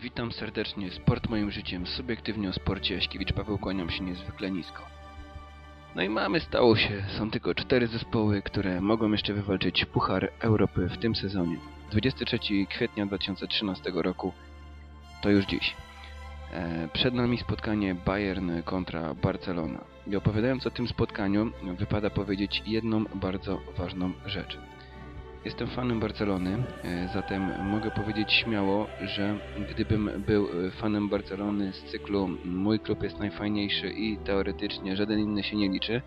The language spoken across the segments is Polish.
Witam serdecznie, Sport moim życiem, subiektywnie o sporcie, Jaśkiewicz Paweł, kłaniam się niezwykle nisko. No i mamy, stało się, są tylko cztery zespoły, które mogą jeszcze wywalczyć Puchar Europy w tym sezonie. 23 kwietnia 2013 roku, to już dziś. E, Przed nami spotkanie Bayern kontra Barcelona. I opowiadając o tym spotkaniu, wypada powiedzieć jedną bardzo ważną rzecz. Jestem fanem Barcelony, e, zatem mogę powiedzieć śmiało, że gdybym był e, fanem Barcelony z cyklu mój klub jest najfajniejszy i teoretycznie żaden inny się nie liczy,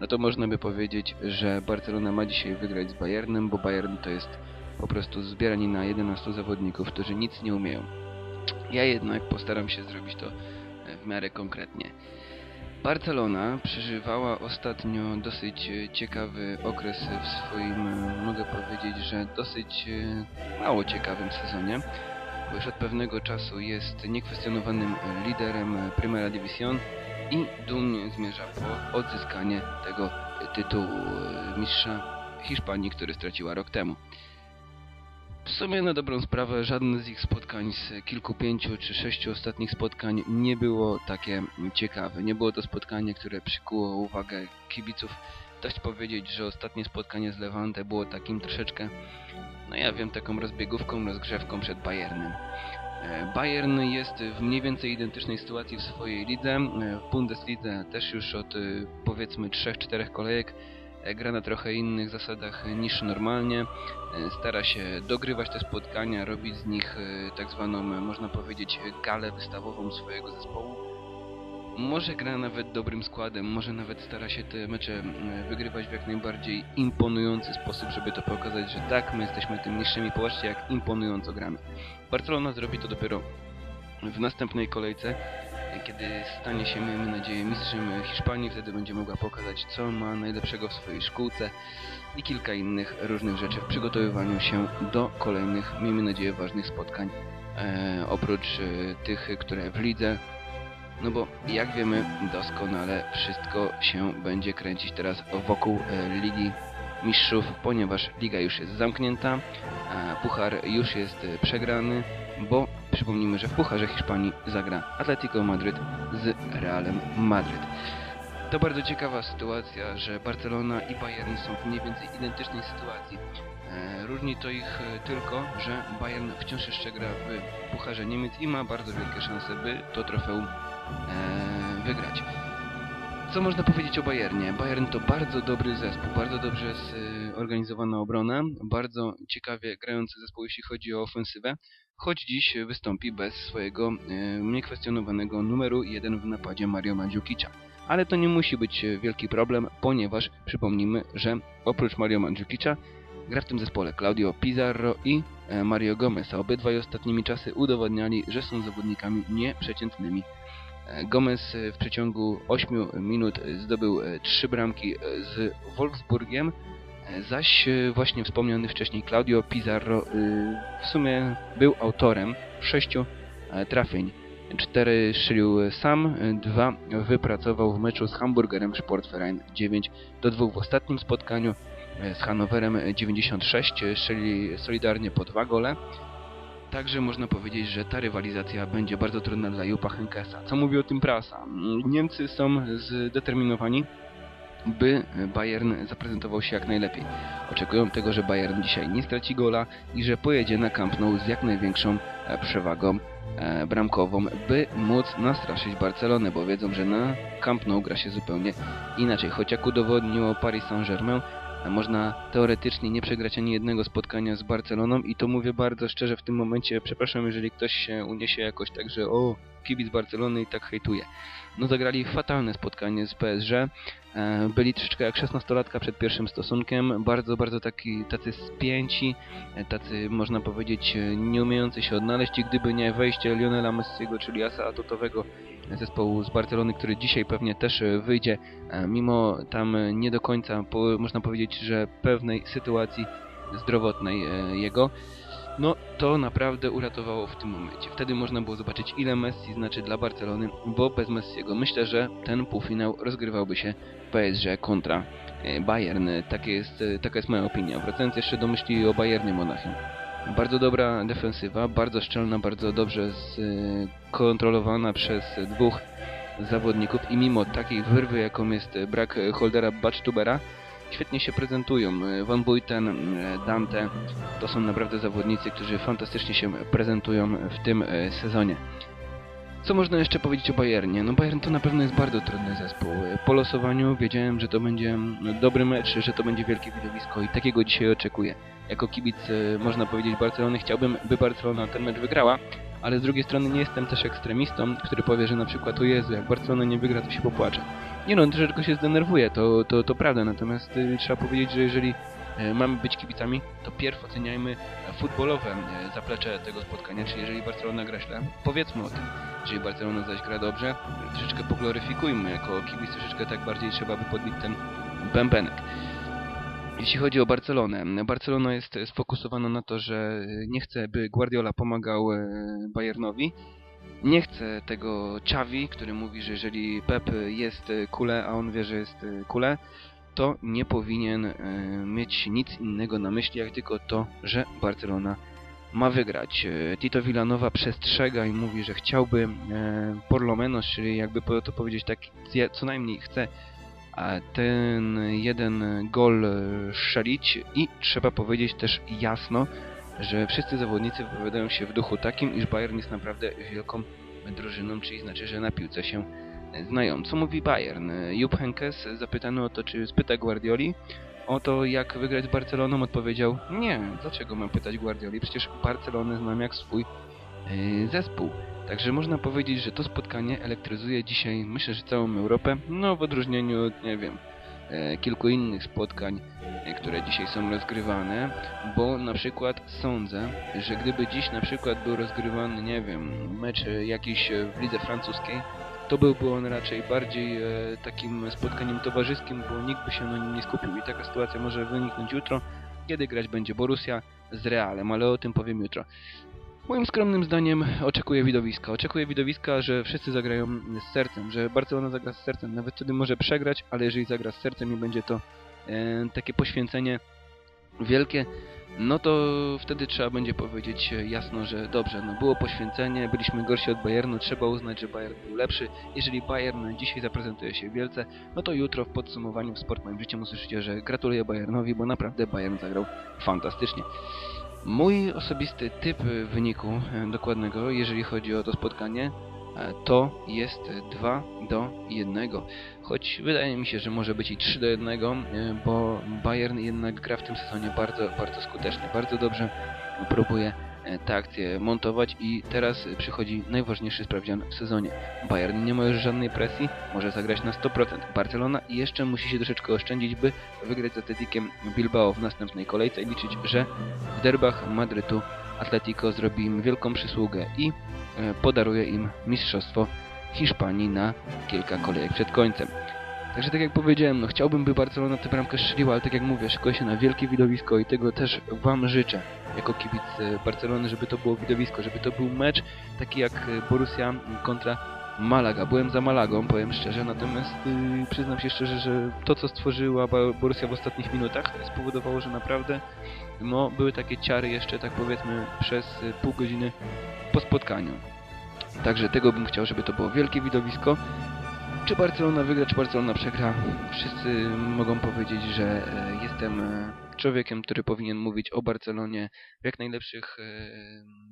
no to można by powiedzieć, że Barcelona ma dzisiaj wygrać z Bayernem, bo Bayern to jest po prostu zbieranina 11 zawodników, którzy nic nie umieją. Ja jednak postaram się zrobić to e, w miarę konkretnie. Barcelona przeżywała ostatnio dosyć e, ciekawy okres w swoim, e, mogę powiedzieć, że dosyć e, mało ciekawym sezonie, bo już od pewnego czasu jest niekwestionowanym liderem Primera División i dumnie zmierza po odzyskanie tego tytułu mistrza Hiszpanii, który straciła rok temu. Sumie na dobrą sprawę żadne z ich spotkań z kilku pięciu czy sześciu ostatnich spotkań nie było takie ciekawe. Nie było to spotkanie, które przykuło uwagę kibiców. Dość powiedzieć, że ostatnie spotkanie z Levante było takim troszeczkę, no ja wiem, taką rozbiegówką, rozgrzewką przed Bayernem. E, Bayern jest w mniej więcej identycznej sytuacji w swojej lidze. E, W Bundeslidze też już od e, powiedzmy 3-4 kolejek gra na trochę innych zasadach niż normalnie. E, Stara się dogrywać te spotkania, robić z nich e, tak zwaną, e, można powiedzieć, galę wystawową swojego zespołu. Może gra nawet dobrym składem, może nawet stara się te mecze e, wygrywać w jak najbardziej imponujący sposób, żeby to pokazać, że tak, my jesteśmy tym niższymi, popatrzcie jak imponująco gramy. Barcelona zrobi to dopiero w następnej kolejce, e, kiedy stanie się, miejmy nadzieję, mistrzem Hiszpanii, wtedy będzie mogła pokazać, co ma najlepszego w swojej szkółce i kilka innych różnych rzeczy w przygotowywaniu się do kolejnych, miejmy nadzieję, ważnych spotkań, e, oprócz e, tych, które w lidze. No bo jak wiemy doskonale, wszystko się będzie kręcić teraz wokół e, Ligi Mistrzów, ponieważ liga już jest zamknięta, puchar już jest e, przegrany, bo przypomnijmy, że w Pucharze Hiszpanii zagra Atletico Madryt z Realem Madryt. To bardzo ciekawa sytuacja, że Barcelona i Bayern są w mniej więcej identycznej sytuacji. E, Różni to ich e, tylko, że Bayern wciąż jeszcze gra w Pucharze Niemiec i ma bardzo wielkie szanse, by to trofeum e, wygrać. Co można powiedzieć o Bayernie? Bayern to bardzo dobry zespół, bardzo dobrze zorganizowana obrona, bardzo ciekawie grający zespół, jeśli chodzi o ofensywę, choć dziś wystąpi bez swojego e, niekwestionowanego numeru 1 w napadzie Mario Mandzukicia. Ale to nie musi być wielki problem, ponieważ przypomnijmy, że oprócz Mario Mandzukicza gra w tym zespole Claudio Pizarro i e, Mario Gomez, obydwaj ostatnimi czasy udowodniali, że są zawodnikami nieprzeciętnymi. E, Gomez w przeciągu 8 minut zdobył e, 3 bramki z Wolfsburgiem, zaś e, właśnie wspomniany wcześniej Claudio Pizarro e, w sumie był autorem 6 trafień. Cztery strzelił sam, dwa wypracował w meczu z Hamburgerem Sportverein 9 do 2 w ostatnim spotkaniu e, z Hannoverem 96 strzeli solidarnie po dwa gole. Także można powiedzieć, że ta rywalizacja będzie bardzo trudna dla Jupa Henkesa. Co mówi o tym prasa? Niemcy są zdeterminowani, by Bayern zaprezentował się jak najlepiej. Oczekują tego, że Bayern dzisiaj nie straci gola i że pojedzie na Camp Nou z jak największą e, przewagą e, bramkową, by móc nastraszyć Barcelonę, bo wiedzą, że na Camp Nou gra się zupełnie inaczej. Choć jak udowodniło Paris Saint-Germain, można teoretycznie nie przegrać ani jednego spotkania z Barceloną? I to mówię bardzo szczerze w tym momencie, przepraszam jeżeli ktoś się uniesie jakoś tak, że o, kibic Barcelony i tak hejtuje. No zagrali fatalne spotkanie z PSG, e, byli troszeczkę jak 16-latka przed pierwszym stosunkiem, bardzo, bardzo taki, tacy spięci, e, tacy można powiedzieć e, nie umiejący się odnaleźć. I gdyby nie wejście Lionela Messiego, czyli asa atutowego zespołu z Barcelony, który dzisiaj pewnie też e, wyjdzie, e, mimo tam nie do końca, można powiedzieć, że pewnej sytuacji zdrowotnej e, jego, no to naprawdę uratowało w tym momencie. Wtedy można było zobaczyć ile Messi znaczy dla Barcelony, bo bez Messiego myślę, że ten półfinał rozgrywałby się PSG kontra Bayern. Takie jest, taka jest moja opinia. Wracając jeszcze do myśli o Bayernie Monachium. Bardzo dobra defensywa, bardzo szczelna, bardzo dobrze skontrolowana przez dwóch zawodników i mimo takiej wyrwy, jaką jest brak holdera Batchtubera, świetnie się prezentują. Van Buiten, Dante to są naprawdę zawodnicy, którzy fantastycznie się prezentują w tym e, sezonie. Co można jeszcze powiedzieć o Bayernie? No Bayern to na pewno jest bardzo trudny zespół. Po losowaniu wiedziałem, że to będzie dobry mecz, że to będzie wielkie widowisko i takiego dzisiaj oczekuję. Jako kibic, e, można powiedzieć, Barcelony chciałbym, by Barcelona ten mecz wygrała, ale z drugiej strony nie jestem też ekstremistą, który powie, że na przykład o Jezu, jak Barcelona nie wygra, to się popłacze. Nie no, troszeczkę się zdenerwuje, to, to, to prawda, natomiast y, trzeba powiedzieć, że jeżeli e, mamy być kibicami, to pierw oceniajmy futbolowe e, zaplecze tego spotkania, czyli jeżeli Barcelona gra źle, powiedzmy o tym. Jeżeli Barcelona zaś gra dobrze, troszeczkę pogloryfikujmy, jako kibic troszeczkę tak bardziej trzeba by podbić ten bębenek. Jeśli chodzi o Barcelonę, Barcelona jest sfokusowana na to, że nie chce, by Guardiola pomagał e, Bayernowi. Nie chce tego Xavi, który mówi, że jeżeli Pep jest kule, a on wie, że jest kule, to nie powinien e, mieć nic innego na myśli, jak tylko to, że Barcelona ma wygrać. E, Tito Villanova przestrzega i mówi, że chciałby por lo menos, czyli jakby to powiedzieć tak, co najmniej chce ten jeden gol szalić i trzeba powiedzieć też jasno, że wszyscy zawodnicy wypowiadają się w duchu takim, iż Bayern jest naprawdę wielką drużyną, czyli znaczy, że na piłce się znają. Co mówi Bayern? Jupp Heynckes zapytany o to, czy spyta Guardioli o to, jak wygrać z Barceloną, odpowiedział nie, dlaczego mam pytać Guardioli? Przecież Barcelonę znam jak swój yy, zespół. Także można powiedzieć, że to spotkanie elektryzuje dzisiaj, myślę, że całą Europę, no w odróżnieniu od, nie wiem, e, kilku innych spotkań, e, które dzisiaj są rozgrywane, bo na przykład sądzę, że gdyby dziś na przykład był rozgrywany, nie wiem, mecz jakiś w lidze francuskiej, to byłby on raczej bardziej e, takim spotkaniem towarzyskim, bo nikt by się na nim nie skupił i taka sytuacja może wyniknąć jutro, kiedy grać będzie Borussia z Realem, ale o tym powiem jutro. Moim skromnym zdaniem oczekuję widowiska. Oczekuję widowiska, że wszyscy zagrają z sercem, że Barcelona zagra z sercem. Nawet wtedy może przegrać, ale jeżeli zagra z sercem i będzie to e, takie poświęcenie wielkie, no to wtedy trzeba będzie powiedzieć jasno, że dobrze, no było poświęcenie, byliśmy gorsi od Bayernu, trzeba uznać, że Bayern był lepszy. Jeżeli Bayern dzisiaj zaprezentuje się wielce, no to jutro w podsumowaniu w Sport Moim Życiem usłyszycie, że gratuluję Bayernowi, bo naprawdę Bayern zagrał fantastycznie. Mój osobisty typ wyniku dokładnego, jeżeli chodzi o to spotkanie, to jest 2 do 1. Choć wydaje mi się, że może być i 3 do 1, e, bo Bayern jednak gra w tym sezonie bardzo, bardzo skutecznie. Bardzo dobrze próbuje E, te akcje montować i teraz przychodzi najważniejszy sprawdzian w sezonie. Bayern nie ma już żadnej presji, może zagrać na 100%. Barcelona jeszcze musi się troszeczkę oszczędzić, by wygrać z Atletikiem Bilbao w następnej kolejce i liczyć, że w derbach Madrytu Atletico zrobi im wielką przysługę i e, podaruje im mistrzostwo Hiszpanii na kilka kolejek przed końcem. Także tak jak powiedziałem, no chciałbym, by Barcelona tę bramkę strzeliła, ale tak jak mówię, szykuje się na wielkie widowisko i tego też Wam życzę jako kibic e, Barcelony, żeby to było widowisko, żeby to był mecz taki jak e, Borussia kontra Malaga. Byłem za Malagą, powiem szczerze, natomiast yy, przyznam się szczerze, że to co stworzyła Borussia w ostatnich minutach spowodowało, że naprawdę no, były takie ciary jeszcze, tak powiedzmy, przez pół godziny po spotkaniu. Także tego bym chciał, żeby to było wielkie widowisko. Czy Barcelona wygra, czy Barcelona przegra? Wszyscy mogą powiedzieć, że e, jestem e, człowiekiem, który powinien mówić o Barcelonie w jak najlepszych,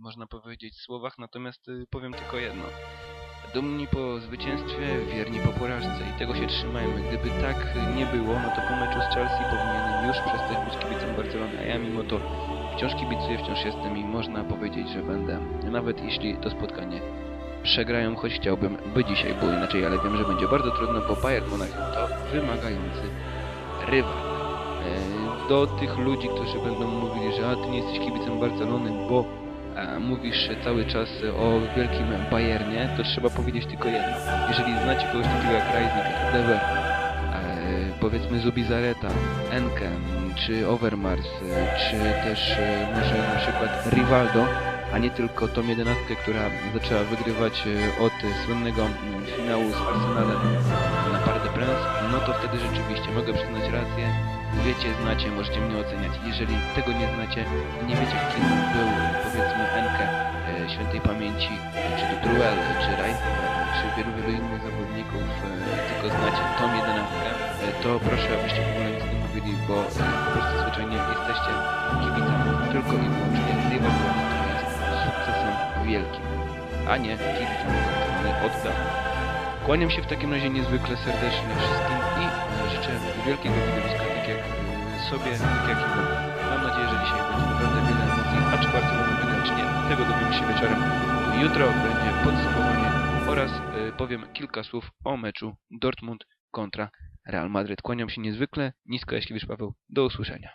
można powiedzieć, słowach, natomiast powiem tylko jedno. Dumni po zwycięstwie, wierni po porażce i tego się trzymajmy. Gdyby tak nie było, no to po meczu z Chelsea powinienem już przestać być kibicem Barcelony, a ja mimo to wciąż kibicuję, wciąż jestem i można powiedzieć, że będę, nawet jeśli to spotkanie przegrają, choć chciałbym, by dzisiaj było inaczej, ale wiem, że będzie bardzo trudno, bo Bayern Monachium to wymagający rywal. E, do tych ludzi, którzy będą mówili, że a ty nie jesteś kibicem Barcelony, bo mówisz cały czas o wielkim Bayernie, to trzeba powiedzieć tylko jedno. Jeżeli znacie kogoś takiego jak Reisnik, Dever, e, powiedzmy Zubizareta, Enken, czy Overmars, czy też e, może na przykład Rivaldo, a nie tylko tą jedenastkę, która zaczęła wygrywać e, od słynnego mm, finału z Arsenalem na Parc des Princes, no to wtedy rzeczywiście mogę przyznać rację. Wiecie, znacie, możecie mnie oceniać. Jeżeli tego nie znacie, nie wiecie kim był powiedzmy Enke świętej pamięci, czy Dutruel, czy Reinhardt, czy wielu, wielu innych zawodników, e, tylko znacie tą jedenastkę, e, to proszę, abyście w ogóle nic nie mówili, bo po prostu zwyczajnie jesteście kibicami tylko i wyłącznie sukcesem wielkim, a nie kibicem organizowany od dawna. Kłaniam się w takim razie niezwykle serdecznie wszystkim i życzę wielkiego widowiska, tak jak e, sobie, tak jak i. Mam nadzieję, że dzisiaj będzie naprawdę wiele emocji, a czy wygra, czy nie, tego dowiemy się wieczorem. Jutro będzie podsumowanie oraz e, powiem kilka słów o meczu Dortmund kontra Real Madryt. Kłaniam się niezwykle, nisko Jaśkiewicz Paweł, do usłyszenia.